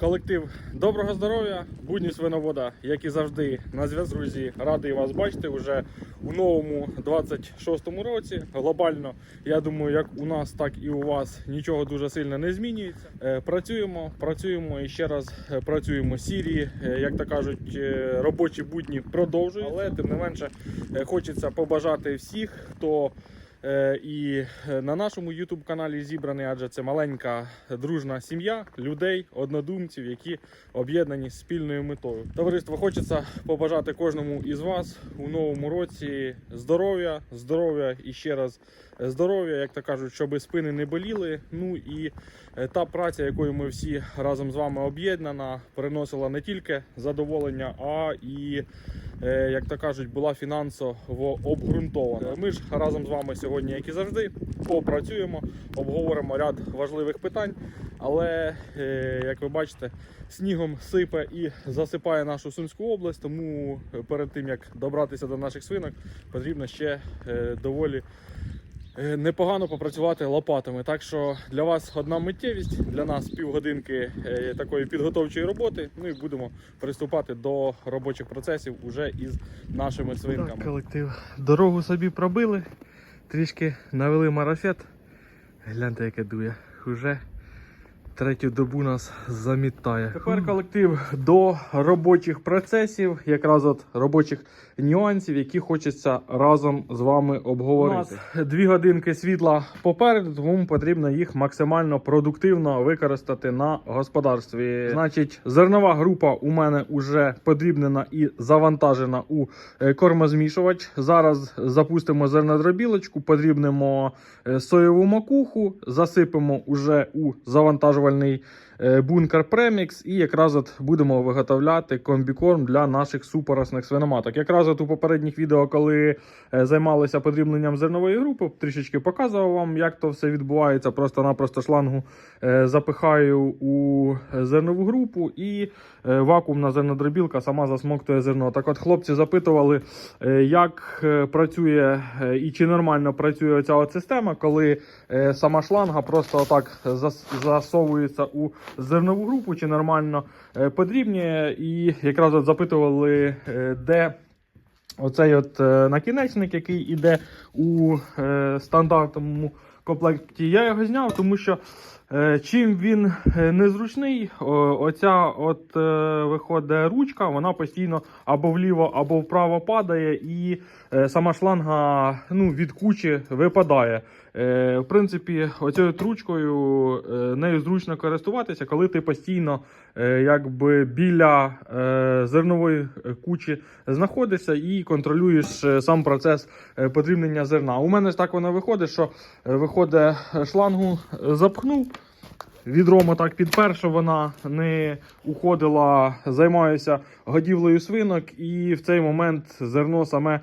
Колектив доброго здоров'я, будні свиновода, як і завжди, на зв'язку. Друзі, радий вас бачити вже у новому 26-му році. Глобально, я думаю, як у нас, так і у вас нічого дуже сильно не змінюється. Е, Працюємо, працюємо і ще раз е, працюємо. Сірі, е, як то кажуть, робочі будні продовжують, але тим не менше хочеться побажати всіх, хто. Е, І е, на нашому youtube каналі зібраний, адже це маленька дружна сім'я людей, однодумців, які об'єднані спільною метою. Товариство хочеться побажати кожному із вас у новому році здоров'я, здоров'я і ще раз здоров'я, як то кажуть, щоб спини не боліли. Ну і е, та праця, якою ми всі разом з вами об'єднана, приносила не тільки задоволення, а і е, як то кажуть, була фінансово обґрунтована. Ми ж разом з вами сьогодні, як і завжди, попрацюємо, обговоримо ряд важливих питань. Але е, як ви бачите, снігом сипе і засипає нашу Сумську область. Тому перед тим як добратися до наших свинок, потрібно ще доволі. Е, Непогано попрацювати лопатами. Так що для вас одна миттєвість, для нас півгодинки е, такої підготовчої роботи. Ну і будемо приступати до робочих процесів уже із нашими свинками. Так, колектив. Дорогу собі пробили, трішки навели марафет. Гляньте, яке дує. Уже третю добу нас замітає. Тепер колектив до робочих процесів, якраз от робочих нюансів, які хочеться разом з вами обговорити. У нас дві годинки світла попереду, тому потрібно їх максимально продуктивно використати на господарстві. Значить, зернова група у мене вже подрібнена і завантажена у е, кормозмішувач. Зараз запустимо зернодробілочку, подрібнемо е, соєву макуху, засипемо уже у завантажувальний е, бункер премікс, і якраз от будемо виготовляти комбікорм для наших супоросних свиноматок. Якраз от у попередніх відео, коли е, займалися подрібненням зернової групи, трішечки показував вам, як то все відбувається. Просто-напросто шлангу е, запихаю у зернову групу і е, вакуумна зернодробілка сама засмоктує зерно. Так от хлопці запитували, е, як е, працює е, і чи нормально працює оця от система, коли е, сама шланга просто отак зас- засовується у зернову групу, чи нормально е, подрібнює. І якраз от запитували, е, де. Оцей от е, накінечник, який іде у стандартному комплекті, я його зняв, тому що чим він е, незручний, оця от е, виходить ручка, вона постійно або вліво, або вправо падає, і е, сама шланга ну, від кучі випадає. Е, в принципі, оцією ручкою е, нею зручно користуватися, коли ти постійно е, якби біля е, зернової кучі знаходишся і контролюєш е, сам процес е, подрібнення зерна. У мене так воно виходить, що е, виходить е, шлангу е, запхнув. Відром так підпер, вона не уходила, займаюся годівлею свинок, і в цей момент зерно саме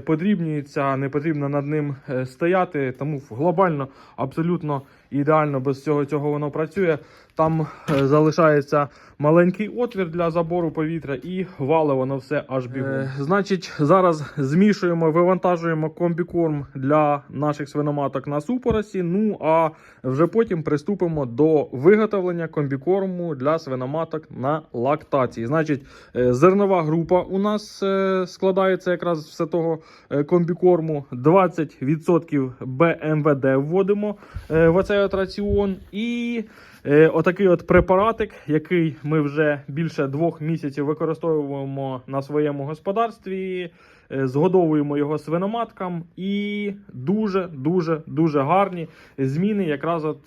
подрібнюється, не потрібно над ним е, стояти. Тому глобально абсолютно ідеально без цього цього воно працює. Там е, залишається маленький отвір для забору повітря і вале воно все аж бігом. Е, значить, зараз змішуємо, вивантажуємо комбікорм для наших свиноматок на супоросі. Ну а вже потім приступимо до виготовлення комбікорму для свиноматок на лактації. Значить, е, зернова група у нас е, складається якраз все того е, комбікорму. 20% БМВД вводимо е, в оцей раціон. І е, отакий от препаратик, який ми вже більше двох місяців використовуємо на своєму господарстві. Згодовуємо його свиноматкам і дуже дуже дуже гарні зміни якраз от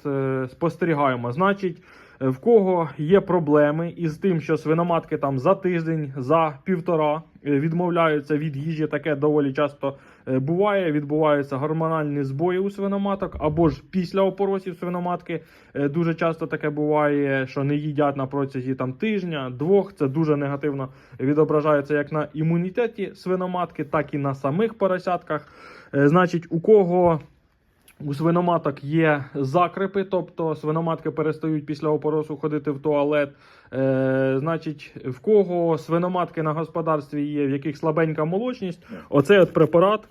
спостерігаємо. Значить, в кого є проблеми із тим, що свиноматки там за тиждень, за півтора е, відмовляються від їжі, таке доволі часто е, буває. Відбуваються гормональні збої у свиноматок, або ж після опоросів свиноматки е, дуже часто таке буває, що не їдять на протязі там тижня, двох. Це дуже негативно відображається як на імунітеті свиноматки, так і на самих поросятках. Значить, у кого у свиноматок є закрипи, тобто свиноматки перестають після опоросу ходити в туалет. Е, значить, в кого свиноматки на господарстві є, в яких слабенька молочність, оцей от препарат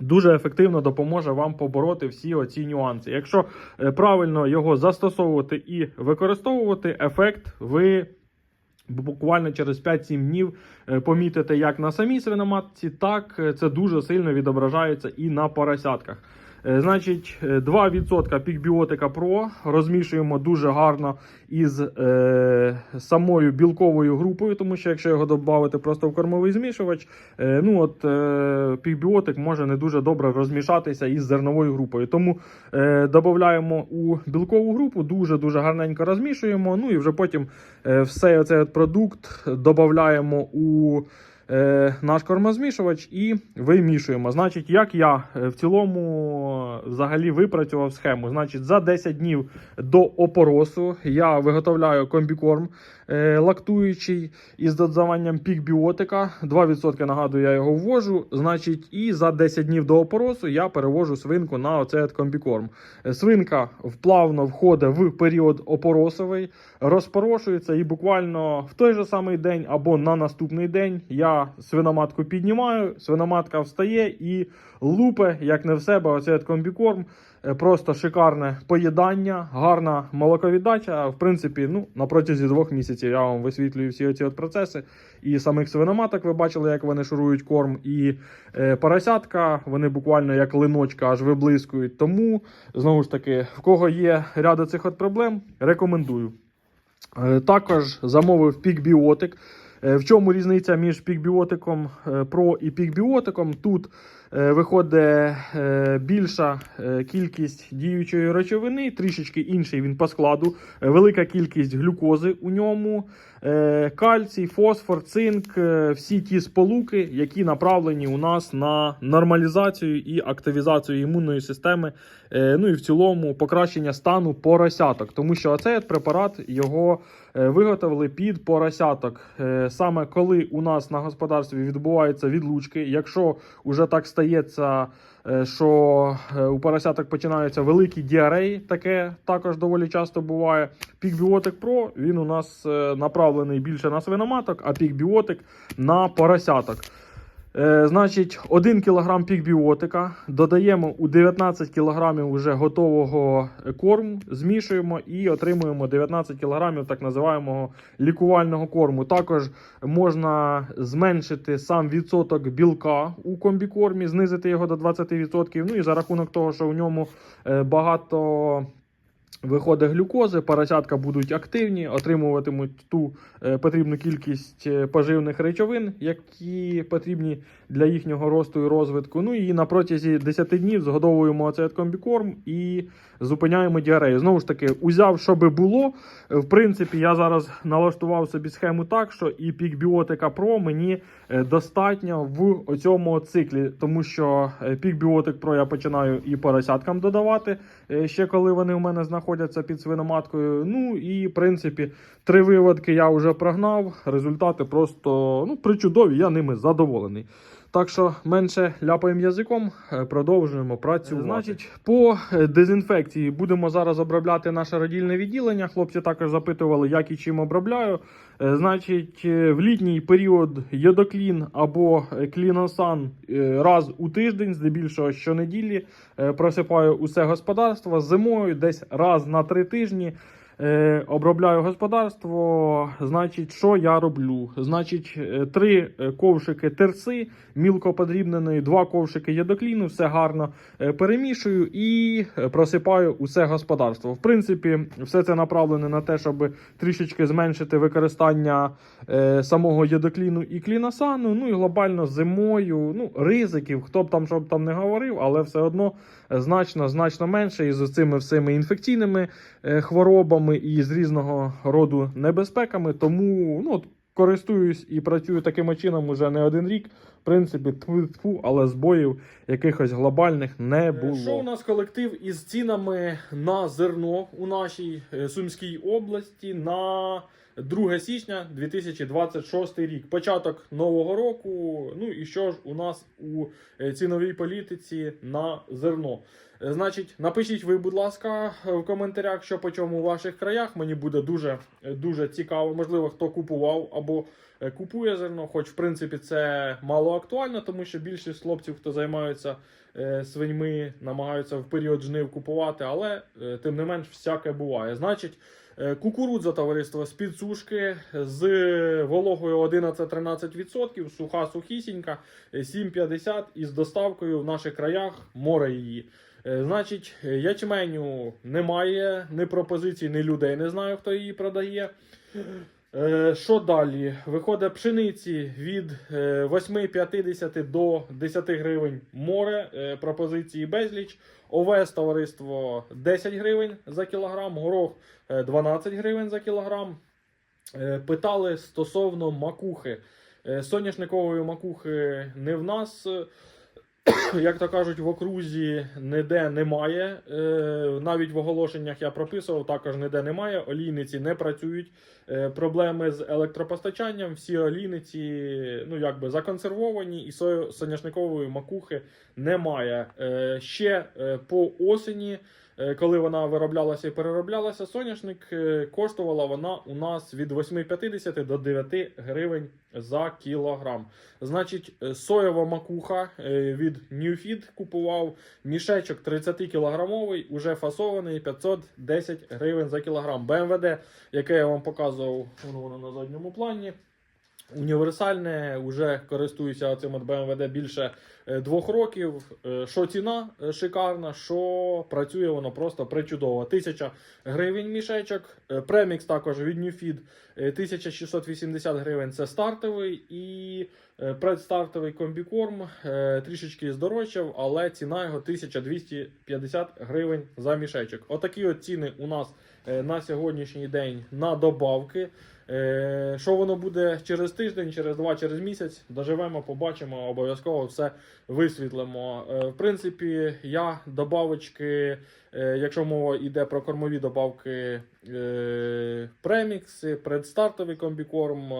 Дуже ефективно допоможе вам побороти всі оці нюанси. Якщо е, правильно його застосовувати і використовувати, ефект ви буквально через 5-7 днів е, помітите як на самій свиноматці, так е, це дуже сильно відображається і на поросятках. Е, Значить, е, 2% пікбіотика Pro розмішуємо дуже гарно із е, самою білковою групою, тому що якщо його додати просто в кормовий змішувач, е, ну от е, пікбіотик може не дуже добре розмішатися із зерновою групою. Тому е, додаємо у білкову групу, дуже дуже гарненько розмішуємо. Ну і вже потім е, все цей продукт додаємо у е, наш кормозмішувач і вимішуємо. Значить, як я е, в цілому е, взагалі випрацював схему. Значить, за 10 днів до опоросу я виготовляю комбікорм е, лактуючий із додаванням пікбіотика. 2% нагадую, я його ввожу. Значить, і за 10 днів до опоросу я перевожу свинку на оцей комбікорм. Е, Свинка вплавно входить в період опоросовий, розпорошується і буквально в той же самий день або на наступний день я свиноматку піднімаю, свиноматка встає і лупе, як не в себе, оцей комбікорм. Е, Просто шикарне поїдання, гарна молоковіддача. В принципі, ну на протязі двох місяців я вам висвітлюю всі от процеси. І самих свиноматок ви бачили, як вони шурують корм, і е, поросятка, вони буквально як линочка аж виблискують. Тому знову ж таки, в кого є ряд цих от проблем, рекомендую. Е, Також замовив пікбіотик. Е, В чому різниця між пікбіотиком е, Pro і пікбіотиком? Тут е, виходить е, більша е, кількість діючої речовини, трішечки інший він по складу, е, велика кількість глюкози у ньому, е, кальцій, фосфор, цинк, е, всі ті сполуки, які направлені у нас на нормалізацію і активізацію імунної системи, е, ну і в цілому покращення стану поросяток. Тому що оцей от препарат його е, виготовили під поросяток. Е, Саме коли у нас на господарстві відбуваються відлучки, якщо вже так стається, е, що е, у поросяток починаються великі діареї, таке також доволі часто буває. Пікбіотик Про він у нас е, направлений більше на свиноматок, а пікбіотик на поросяток. Е, значить, 1 кг пікбіотика додаємо у 19 кг уже готового корму, змішуємо і отримуємо 19 кг так називаємо лікувального корму. Також можна зменшити сам відсоток білка у комбікормі, знизити його до 20%. Ну і за рахунок того, що в ньому е, багато. Виходить глюкози, поросятка будуть активні, отримуватимуть ту е, потрібну кількість е, поживних речовин, які потрібні для їхнього росту і розвитку. Ну і на протязі 10 днів згодовуємо оцей комбікорм і зупиняємо діарею. Знову ж таки, узяв, що би було. В принципі, я зараз налаштував собі схему так, що і пікбіотика Pro мені е, достатньо в цьому циклі, тому що пікбіотик Pro я починаю і поросяткам додавати, ще коли вони у мене знаходяться під свиноматкою. Ну і в принципі, три виводки я вже прогнав. Результати просто ну, причудові, я ними задоволений. Так що менше ляпаємо язиком, е, продовжуємо працювати. Значить, по е, дезінфекції будемо зараз обробляти наше родільне відділення. Хлопці також запитували, як і чим обробляю. Е, Значить, в літній період йодоклін або кліносан раз у тиждень, здебільшого щонеділі, просипаю усе господарство. Зимою десь раз на три тижні. Е, обробляю господарство. Значить, що я роблю? Значить, е, три е, ковшики терси мілко подрібненої, два ковшики єдокліну, все гарно е, перемішую і просипаю усе господарство. В принципі, все це направлене на те, щоб трішечки зменшити використання е, самого єдокліну і кліносану. Ну і глобально зимою. Ну, ризиків, хто б там що б там не говорив, але все одно значно значно менше І з цими всіми інфекційними е, хворобами і з різного роду небезпеками. Тому ну, користуюсь і працюю таким чином уже не один рік. В принципі, тьфу, але збоїв якихось глобальних не було. Що у нас колектив із цінами на зерно у нашій е, Сумській області на 2 січня 2026 рік. Початок нового року. Ну і що ж у нас у е, ціновій політиці на зерно? Значить, напишіть ви, будь ласка, в коментарях, що по чому у ваших краях. Мені буде дуже дуже цікаво. Можливо, хто купував або е, купує зерно, хоч в принципі це мало актуальна, тому що більшість хлопців, хто займаються е, свиньми, намагаються в період жнив купувати, але е, тим не менш всяке буває. Значить, кукурудза товариство з підсушки з вологою 11-13%, суха сухісінька, е, 7,50 і з доставкою в наших краях море її. Е, Значить, е, ячменю немає, ні пропозицій, ні людей. Не знаю, хто її продає. Е, Що далі? Виходить пшениці від е, 8,50 до 10 гривень море. Пропозиції безліч. Овес товариство 10 гривень за кілограм, горох е, 12 гривень за кілограм. Питали стосовно макухи. Соняшникової макухи не в нас. як то кажуть, в окрузі ніде немає. Е, навіть в оголошеннях я прописував, також ніде немає. Олійниці не працюють. Е, проблеми з електропостачанням. Всі олійниці ну, якби законсервовані, і соняшникової макухи немає. Е, ще по осені. Е, Коли вона вироблялася і перероблялася, соняшник е, коштувала вона у нас від 8,50 до 9 гривень за кілограм. Значить, е, соєва макуха від Newfeed купував мішечок 30 кілограмовий, уже фасований 510 гривень за кілограм. БМВД, яке я вам показував, воно на задньому плані. Універсальне, вже користуюся цим от BMW більше е, двох років. Е, Що ціна е, шикарна, що працює воно просто причудово. 1000 гривень мішечок. Премікс також від Newfeed е, 1680 гривень це стартовий і предстартовий комбікорм е, трішечки здорожчав, але ціна його 1250 гривень за мішечок. Отакі от ціни у нас е, на сьогоднішній день на добавки. Е, Що воно буде через тиждень, через два, через місяць, доживемо, побачимо, обов'язково все висвітлимо. Е, В принципі, я добавочки, е, якщо мова йде про кормові добавки, е, премікси, предстартовий комбікорм.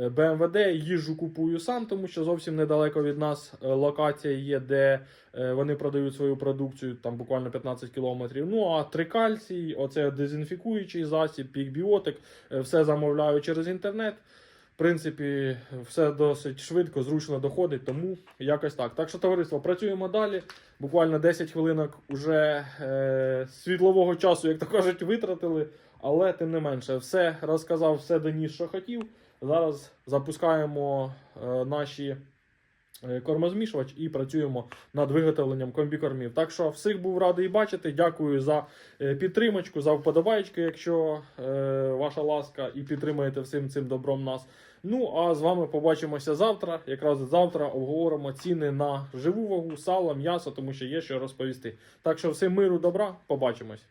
Е, БМВД їжу купую сам, тому що зовсім недалеко від нас е, локація є, де е, вони продають свою продукцію, там буквально 15 кілометрів. Ну а трикальцій, оце дезінфікуючий засіб, пікбіотик, все замовляю через інтернет. В принципі, все досить швидко, зручно доходить, тому якось так. Так що, товариство, працюємо далі. Буквально 10 хвилинок уже е, світлового часу, як то кажуть, витратили. Але тим не менше, все розказав, все доніс, що хотів. Зараз запускаємо е, наші е, кормозмішувач і працюємо над виготовленням комбікормів. Так що всіх був радий бачити. Дякую за е, підтримочку, за вподобайки, якщо ваша ласка, і підтримуєте всім цим добром нас. Ну а з вами побачимося завтра. Якраз завтра обговоримо ціни на живу вагу, сало, м'ясо, тому що є що розповісти. Так що всім миру, добра, побачимось.